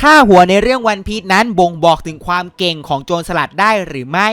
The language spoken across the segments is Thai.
ค่าหัวในเรื่องวันพีชนั้นบ่งบอกถึงความเก่งของโจรสลัดได้หรือไม่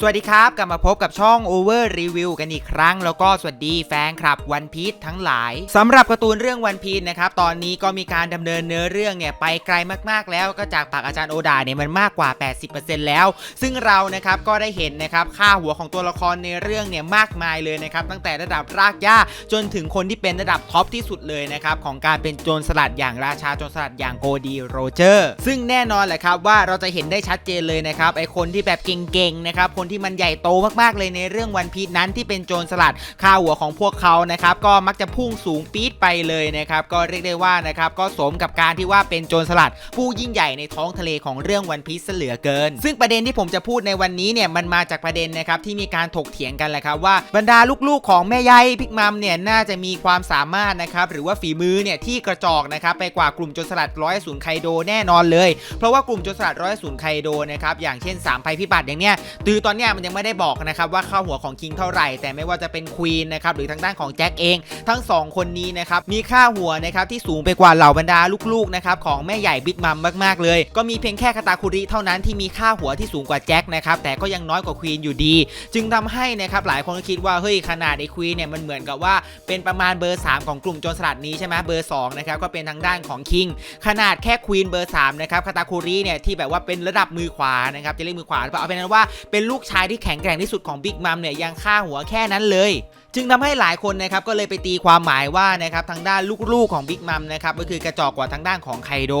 สวัสดีครับ กลับมาพบกับช่อง Over Review กันอีกครั้ง แล้วก็สวัสดีแฟนคลับวันพี e ทั้งหลายสำหรับการ์ตูนเรื่องวันพี e นะครับตอนนี้ก็มีการดำเนินเนื้อเรื่องเนี่ยไปไกลมากๆแล้วก็จากปากอาจารย์โอดาเนี่ยมันมากกว่า 80%แล้ว ซึ่งเรานะครับก็ได้เห็นนะครับค่าหัวของตัวละครในเรื่องเนี่ยมากมายเลยนะครับตั้งแต่ระดับรากหญ้าจนถึงคนที่เป็นระดับท็อปที่สุดเลยนะครับของการเป็นโจรสลัดอย่างราชาโจรสลัดอย่างโกดีโรเจอร์ ซึ่งแน่นอนแหละครับว่าเราจะเห็นได้ชัดเจนเลยนะครับไอคนที่แบบเก่งๆนะครับคนที่มันใหญ่โตมากๆเลยในเรื่องวันพีชนั้นที่เป็นโจรสลัดค่าหัวของพวกเขานะครับก็มักจะพุ่งสูงปี๊ดไปเลยนะครับก็เรียกได้ว่านะครับก็สมกับการที่ว่าเป็นโจรสลัด ผู้ยิ่งใหญ่ในท้องทะเลของเรื่องวันพีชเหลือเกิน ซึ่งประเด็นที่ผมจะพูดในวันนี้เนี่ยมันมาจากประเด็นนะครับที่มีการถกเถียงกันแหละครับว่าบรรดาลูกๆของแม่ยายพิกมัมเนี่ยน่าจะมีความสามารถนะครับหรือว่าฝีมือเนี่ยที่กระจอกนะครับไปกว่ากลุ่มโจรสลัดร้อยศูนย์ไคโดแน่นอนเลย เพราะว่ากลุ่มโจรสลัดร้อยศูนย์ไคโดนะครับอย่างเช่น3ภัยพิบัติอย่างเนี้ยตือตอนเนี้ยมันยังไม่ได้บอกนะครับว่าค่าหัวของคิงเท่าไหร่ แต่ไม่ว่าจะเป็นควีนนะครับหรือทางด้านของแจ็คเอง ทั้ง 2 คนนี้นะครับมีค่าหัวนะครับที่สูงไปกว่าเหล่าบรรดาลูกๆนะครับของแม่ใหญ่บิ๊กมัมมากๆเลย ก็มีเพียงแค่คาตาคุริเท่านั้นที่มีค่าหัวที่สูงกว่าแจ็คนะครับแต่ก็ยังน้อยกว่าควีนอยู่ดี จึงทำให้นะครับหลายคนก็คิดว่าเฮ้ยขนาดไอ้ควีนเนี่ยมันเหมือนกับว่าเป็นประมาณเบอร์ 3 ของกลุ่มโจรสลัดนี้ใช่ไหมเบอร์2นะครับก็เป็นทางด้านของคิงขนาดแค่ควีนเบอร์3นะครับคาตาคุริเนี่ยที่แบบว่าเป็นระดับมือขวานะครับจะเรียกมือขวาหรือเปล่าเอาเป็นนั้นว่าเป็นลูกชายที่แข็งแกร่งที่สุดของบิ๊กมัมเนี่ยยังฆ่าหัวแค่นั้นเลยจึงทำให้หลายคนนะครับก็เลยไปตีความหมายว่านะครับทางด้านลูกๆของบิ๊กมัมนะครับก็คือกระจอกกว่าทางด้านของไคโด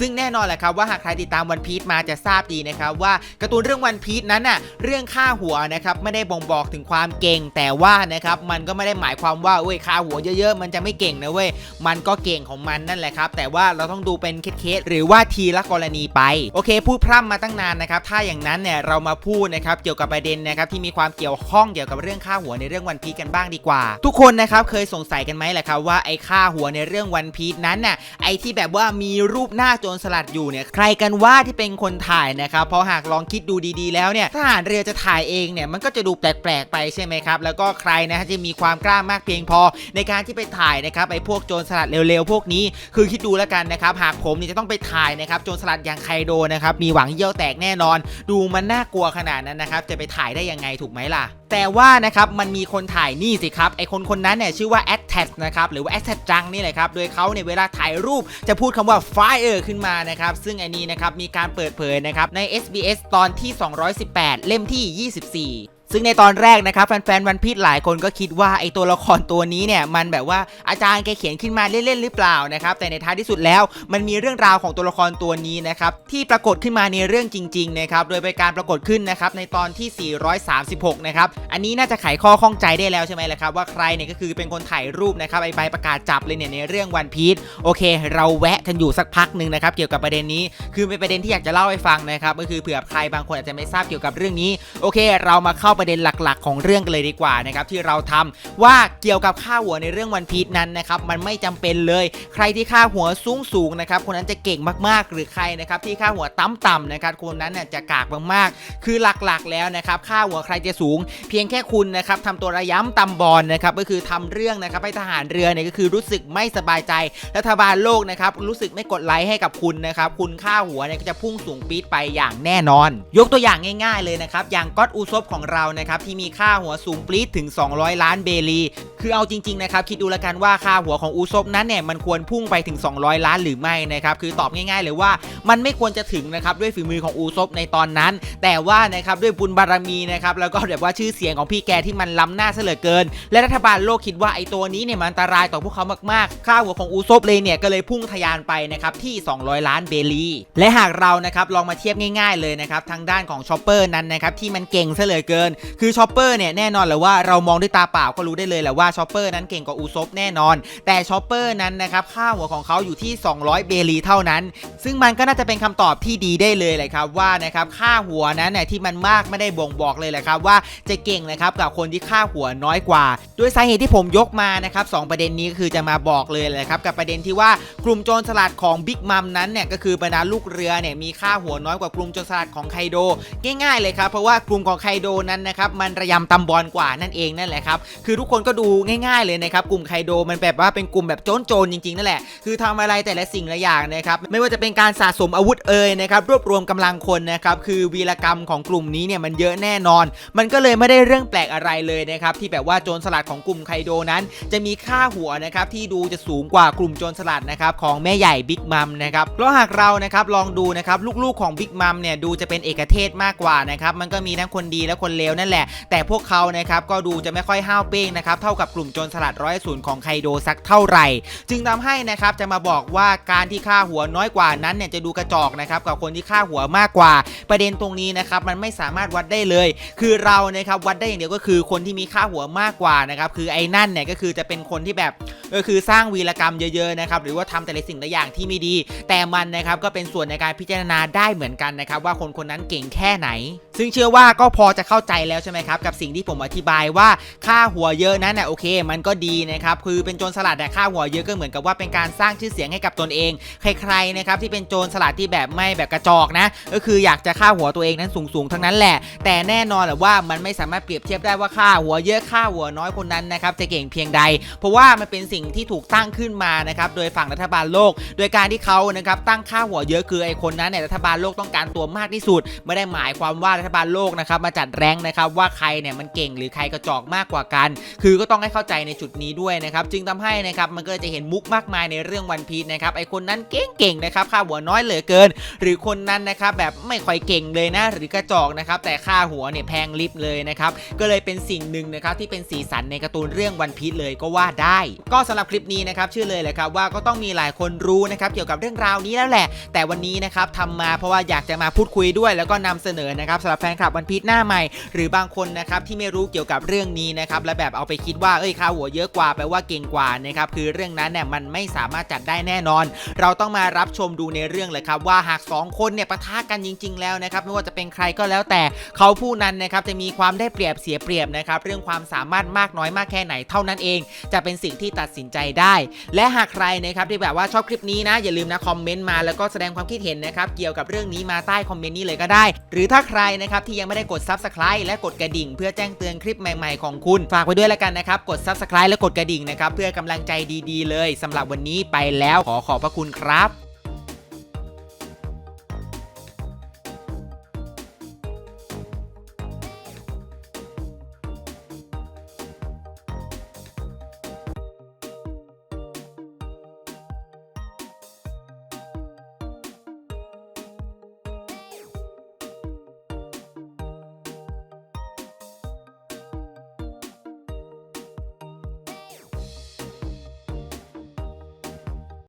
ซึ่งแน่นอนแหละครับว่าหากใครติดตามวันพีชมาจะทราบดีนะครับว่าการ์ตูนเรื่องวันพีชนั้นน่ะเรื่องค่าหัวนะครับไม่ได้บ่งบอกถึงความเก่ง แต่ว่านะครับมันก็ไม่ได้หมายความว่าเว้ยค่าหัวเยอะๆ มันจะไม่เก่งนะเว้ยมันก็เก่งของมันนั่นแหละครับแต่ว่าเราต้องดูเป็นเคสๆหรือว่าทีละกรณีไปโอเค พูดพร่ำมาตั้งนานนะครับถ้าอย่างนั้นเนี่ยเรามาพูดนะครับเกี่ยวกับประเด็นนะครับที่มีความเกี่ยวข้องเกี่ยวกับเรื่องค่าหัวในเรื่องวันพีชกันบ้างดีกว่า ทุกคนนะครับเคยสงสัยกันไหมแหละครับว่าไอ้ค่าหัวในเรื่องวันพีชนั้นน่ะไอ้ที่แบบว่ามีรูปหน้าโจรสลัดอยู่เนี่ยใครกันว่าที่เป็นคนถ่ายนะครับเพราะหากลองคิดดูดีๆ แล้วเนี่ยทหารเรือจะถ่ายเองเนี่ยมันก็จะดูแปลกๆ ไปใช่ไหมครับแล้วก็ใครนะฮะจะมีความกล้ามากเพียงพอ ในการที่ไปถ่ายนะครับไอ้พวกโจรสลัดเร็วๆพวกนี้ คือคิดดูแล้วกันนะครับหากผมเนี่ยจะต้องไปถ่ายนะครับโจรสลัดอย่างไคโดนะครับมีหวังเยี่ยวแตกแน่นอน ดูมันน่ากลัวขนาดนั้นนะครับจะไปถ่ายได้ยังไงถูกไหมล่ะ แต่ว่านะครับมันมีคนถ่ายนี่สิครับไอคนคนนั้นเนี่ยชื่อว่าแอตแทสนะครับหรือว่าแอตแทสจังนี่แหละครับโดยเขาเนี่ยเวลาถ่ายรูปจะพูดคำว่า fire ขึ้นมานะครับซึ่งอันนี้นะครับมีการเปิดเผยนะครับใน SBS ตอนที่ 218 เล่มที่ 24 ซึ่งในตอนแรกนะครับแฟนๆวันพีชหลายคนก็คิดว่าไอตัวละครตัวนี้เนี่ยมันแบบว่าอาจารย์แกเขียนขึ้นมาเล่นๆหรือเปล่านะครับแต่ในท้ายที่สุดแล้วมันมีเรื่องราวของตัวละครตัวนี้นะครับที่ปรากฏขึ้นมาในเรื่องจริงๆนะครับโดยเป็นการปรากฏขึ้นนะครับในตอนที่ 436 นะครับอันนี้น่าจะไขข้อข้องใจได้แล้วใช่ไหมล่ะครับว่าใครเนี่ยก็คือเป็นคนถ่ายรูปนะครับไอใบประกาศจับเลยเนี่ยในเรื่องวันพีชโอเค เราแวะกันอยู่สักพักหนึ่งนะครับเกี่ยวกับประเด็นนี้คือเป็นประเด็นที่อยากจะเล่าให้ฟังนะครับก็คือเผื่อใครบางคนอาจจะไม่ทราบเกี่ยวกับเรื่องนี้โอเค เรามาเข้าประเด็นหลักๆ ของเรื่องกันเลยดีกว่านะครับที่เราทำว่าเกี่ยวกับค่าหัวในเรื่องวันพีชนั้นนะครับมันไม่จำเป็นเลย ใครที่ค่าหัวสูงสูงนะครับคนนั้นจะเก่งมากๆ หรือใครนะครับที่ค่าหัวต่ำๆนะครับคนนั้นเนี่ยจะกากมากๆ คือหลักๆแล้วนะครับค่าหัวใครจะสูง เพียงแค่คุณนะครับทำตัวระย้ำตำบอลนะครับก็คือทำเรื่องนะครับให้ทหารเรือเนี่ยก็คือรู้สึกไม่สบายใจรัฐบาลโลกนะครับรู้สึกไม่กดไลค์ให้กับคุณนะครับคุณค่าหัวเนี่ยก็จะพุ่งสูงปี๊ดไปอย่างแน่นอน ยกตัวอย่างง่าย ๆเลยนะครับอย่างก็อดอูซบของเรานะครับที่มีค่าหัวสูงปรี๊ดถึง 200 ล้านเบลี คือเอาจริงๆนะครับคิดดูแล้วกันว่าค่าหัวของอูซบนั้นเนี่ยมันควรพุ่งไปถึง 200 ล้านหรือไม่นะครับคือตอบง่ายๆเลยว่ามันไม่ควรจะถึงนะครับด้วยฝีมือของอูซบในตอนนั้น แต่ว่านะครับด้วยบุญบารมีนะครับแล้วก็แบบว่าชื่อเสียงของพี่แกที่มันล้ำหน้าเสยเหลือเกิน และรัฐบาลโลกคิดว่าไอ้ตัวนี้เนี่ยมันอันตรายต่อพวกเขามากๆ ค่าหัวของอูซบเลยเนี่ยก็เลยพุ่งทะยานไปนะครับที่ 200 ล้านเบลีและหากเรานะครับลองมาเทียบง่าย ๆเลยนะครับทางด้านของชอปเปอร์นั้นนะครับที่มันเก่งเสลือเกินคือชอปเปอร์เนี่ยแน่นอนเลยว่าเรามองด้วยตาเปล่าก็รู้ได้เลยแหละว่าชอปเปอร์นั้นเก่งกว่าอูซบแน่นอน แต่ชอปเปอร์นั้นนะครับค่าหัวของเขาอยู่ที่ 200 เบลีเท่านั้น ซึ่งมันก็น่าจะเป็นคำตอบที่ดีได้เลยแหละครับว่านะครับค่าหัวนั้นเนี่ยที่มันมากไม่ได้บ่งบอกเลยแหละครับว่าจะเก่งนะครับกับคนที่ค่าหัวน้อยกว่า ด้วยสาเหตุที่ผมยกมานะครับสองประเด็นนี้ก็คือจะมาบอกเลยแหละครับกับประเด็นที่ว่ากลุ่มโจรสลัดของบิ๊กมัมนั้นเนี่ยก็คือบรรดาลูกเรือเนี่ยมีค่าหัวน้อยกว่ากลุ่มโจรสลัดของไคโดง่ายๆเลยครับเพราะว่ากลุ่มของไคโดนั้นนะครับมันระยำตำบอลกว่านั่นเองนั่นแหละครับคือทุกคนก็ดูง่าย ๆเลยนะครับกลุ่มไคโดมันแบบว่าเป็นกลุ่มแบบโจรๆจริงๆนั่นแหละคือทำอะไรแต่ละสิ่งละอย่างนะครับไม่ว่าจะเป็นการสะสมอาวุธเอ่ยนะครับรวบรวมกำลังคนนะครับคือวีรกรรมของกลุ่มนี้เนี่ยมันเยอะแน่นอน มันก็เลยไม่ได้เรื่องแปลกอะไรเลยนะครับที่แบบว่าโจรสลัดของกลุ่มไคโดนั้น จะมีค่าหัวนะครับที่ดูจะสูงกว่ากลุ่มโจรสลัดนะครับของแม่ใหญ่บิ๊กมัมนะครับเพราะหากเรานะครับลองดูนะครับลูกๆของบิ๊กมัมเนี่ยดูจะเป็นเอกเทศมากกว่านะครับมันก็มีทั้งคนดีและคนเลวนั่นแหละ แต่พวกเขานะครับก็ดูจะไม่ค่อยห้าวเป้งนะครับเท่ากับกลุ่มโจรสลัดร้อยศูนย์ของไคโดสักเท่าไหร่ จึงทำให้นะครับจะมาบอกว่าการที่ค่าหัวน้อยกว่านั้นเนี่ยจะดูกระจอกนะครับกับคนที่ค่าหัวมากกว่า ประเด็นตรงนี้นะครับมันไม่สามารถวัดได้เลย คือเรานะครับวัดได้อย่างเดียวก็คือคนที่มีค่าหัวมากกว่านะครับคือไอ้นั่นเนี่ยก็คือจะเป็นคนที่แบบก็คือสร้างวีรกรรมเยอะๆนะครับหรือว่าทำแต่ละสิ่งละอย่างที่ไม่ดี แต่มันนะครับก็เป็นส่วนในการพิจารณาได้เหมือนกันนะครับว่าคนคนนั้นเก่งแค่ไหน ซึ่งเชื่อว่าก็พอจะเข้าใจแล้วใช่ไหมครับกับสิ่งที่ผมอธิบายว่าค่าหัวเยอะนั้นน่ะโอเค มันก็ดีนะครับคือเป็นโจรสลัดแต่ค่าหัวเยอะก็เหมือนกับว่าเป็นการสร้างชื่อเสียงให้กับตนเอง ใครๆนะครับที่เป็นโจรสลัดที่แบบไม่แบบกระจอกนะ ก็คืออยากจะค่าหัวตัวเองนั้นสูงๆทั้งนั้นแหละ แต่แน่นอนแหละว่ามันไม่สามารถเปรียบเทียบได้ว่าค่าหัวเยอะค่าหัวน้อยคนนั้นนะครับจะเก่งเพียงใด เพราะว่ามันเป็นสิ่งที่ถูกตั้งขึ้นมานะครับโดยฝั่งรัฐบาลโลก โดยการที่เขานะครับตั้งค่าหัวเยอะคือไอ้คนนั้นเนี่ยรัฐบาลโลกต้องการตัวมากที่สุด ไม่ได้หมายความว่ารัฐบาลโลกนะครับมาจัดแรงนะครับว่าใครเนี่ยมันเก่งหรือใครกระจอกมากกว่ากัน คือก็ต้องให้เข้าใจในจุดนี้ด้วยนะครับจึงทำให้นะครับมันก็จะเห็นมุกมากมายในเรื่องวันพีชนะครับไอคนนั้นเก่งๆนะครับค่าหัวน้อยเหลือเกิน หรือคนนั้นนะครับแบบไม่ค่อยเก่งเลยนะ หรือกระจอกนะครับแต่ค่าหัวเนี่ยแพงลิบเลยนะครับก็เลยเป็นสิ่งหนึ่งนะครับที่เป็นสีสันในการ์ตูนเรื่องวันพีชเลยก็ว่าได้ ก็สำหรับคลิปนี้นะครับชื่อเลยแหละครับว่าก็ต้องมีหลายคนรู้นะครับเกี่ยวกับเรื่องราวนี้แล้วแหละ แต่วันนี้นะครับทำมาเพราะว่าอยากจะมาพูดคุยด้วย แล้วก็นำเสนอนะครับสำหรับแฟนคลับวันพีชหน้าใหม่รือบางคนนะครับที่ไม่รู้เกี่ยวกับเรื่องนี้นะครับและแบบเอาไปคิดว่าเอ้ยค่าหัวเยอะกว่าแปลว่าเก่งกว่านะครับคือเรื่องนั้นเนี่ยมันไม่สามารถจัดได้แน่นอน เราต้องมารับชมดูในเรื่องเลยครับว่าหากสองคนเนี่ยปะทะกันจริง ๆ แล้วนะครับไม่ว่าจะเป็นใครก็แล้วแต่เขาผู้นั้นนะครับจะมีความได้เปรียบเสียเปรียบนะครับเรื่องความสามารถมากน้อยมากแค่ไหนเท่านั้นเอง จะเป็นสิ่งที่ตัดสินใจได้ และหากใครนะครับที่แบบว่าชอบคลิปนี้นะอย่าลืมนะคอมเมนต์มาแล้วก็แสดงความคิดเห็นนะครับเกี่ยวกับเรื่องนี้มาใต้คอมเมนต์นี้เลยก็ได้ หรือถ้าใครนะครับที่ยังไม่ได้กด Subscribe และกดกระดิ่ง เพื่อแจ้งเตือนคลิปใหม่ๆของคุณฝากไว้ด้วยแล้วกันนะครับ กด Subscribe และกดกระดิ่งนะครับเพื่อกำลังใจดีๆ เลยสำหรับวันนี้ไปแล้วขอขอบพระคุณครับ